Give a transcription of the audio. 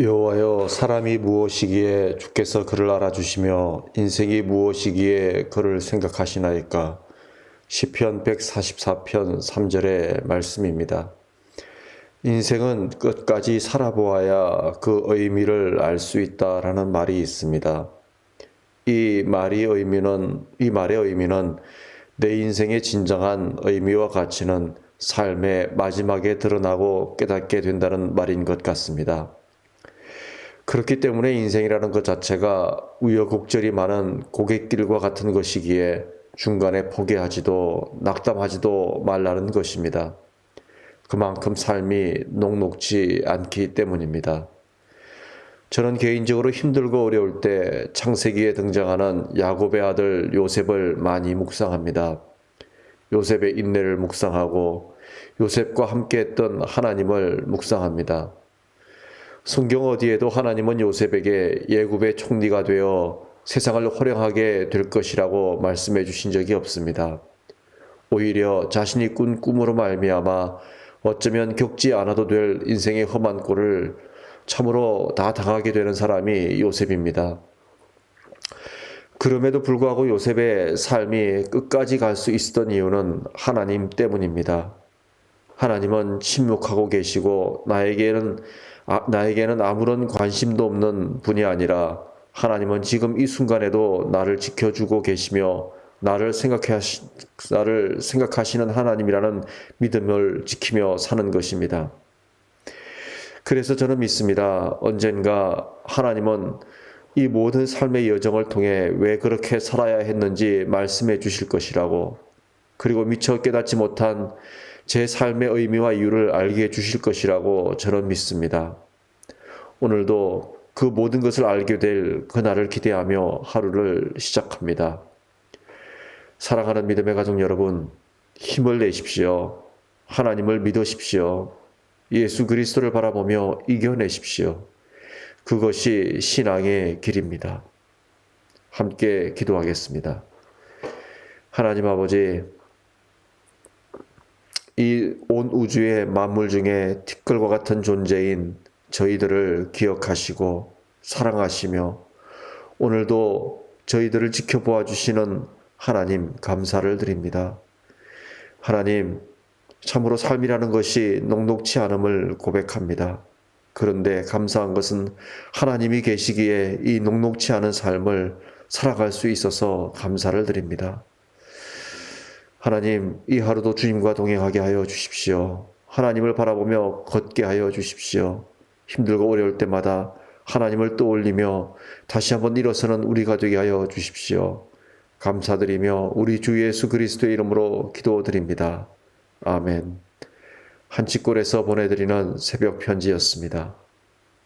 여호와여 사람이 무엇이기에 주께서 그를 알아주시며 인생이 무엇이기에 그를 생각하시나이까 시편 144편 3절의 말씀입니다. 인생은 끝까지 살아보아야 그 의미를 알 수 있다라는 말이 있습니다. 이 말이 의미는 이 말의 의미는 내 인생의 진정한 의미와 가치는 삶의 마지막에 드러나고 깨닫게 된다는 말인 것 같습니다. 그렇기 때문에 인생이라는 것 자체가 우여곡절이 많은 고갯길과 같은 것이기에 중간에 포기하지도 낙담하지도 말라는 것입니다. 그만큼 삶이 녹록지 않기 때문입니다. 저는 개인적으로 힘들고 어려울 때 창세기에 등장하는 야곱의 아들 요셉을 많이 묵상합니다. 요셉의 인내를 묵상하고 요셉과 함께 했던 하나님을 묵상합니다. 성경 어디에도 하나님은 요셉에게 예굽의 총리가 되어 세상을 호령하게 될 것이라고 말씀해 주신 적이 없습니다. 오히려 자신이 꾼 꿈으로 말미암아 어쩌면 겪지 않아도 될 인생의 험한 꼴을 참으로 다 당하게 되는 사람이 요셉입니다. 그럼에도 불구하고 요셉의 삶이 끝까지 갈 수 있었던 이유는 하나님 때문입니다. 하나님은 침묵하고 계시고 나에게는 아, 나에게는 아무런 관심도 없는 분이 아니라 하나님은 지금 이 순간에도 나를 지켜주고 계시며 나를 생각하시, 나를 생각하시는 하나님이라는 믿음을 지키며 사는 것입니다. 그래서 저는 믿습니다. 언젠가 하나님은 이 모든 삶의 여정을 통해 왜 그렇게 살아야 했는지 말씀해 주실 것이라고 그리고 미처 깨닫지 못한 제 삶의 의미와 이유를 알게 해 주실 것이라고 저는 믿습니다. 오늘도 그 모든 것을 알게 될 그날을 기대하며 하루를 시작합니다. 사랑하는 믿음의 가족 여러분, 힘을 내십시오. 하나님을 믿으십시오. 예수 그리스도를 바라보며 이겨내십시오. 그것이 신앙의 길입니다. 함께 기도하겠습니다. 하나님 아버지, 이 온 우주의 만물 중에 티끌과 같은 존재인 저희들을 기억하시고 사랑하시며 오늘도 저희들을 지켜보아 주시는 하나님 감사를 드립니다. 하나님, 참으로 삶이라는 것이 녹록치 않음을 고백합니다. 그런데 감사한 것은 하나님이 계시기에 이 녹록치 않은 삶을 살아갈 수 있어서 감사를 드립니다. 하나님, 이 하루도 주님과 동행하게 하여 주십시오. 하나님을 바라보며 걷게 하여 주십시오. 힘들고 어려울 때마다 하나님을 떠올리며 다시 한번 일어서는 우리가 되게 하여 주십시오. 감사드리며 우리 주 예수 그리스도의 이름으로 기도드립니다. 아멘. 한치골에서 보내드리는 새벽 편지였습니다.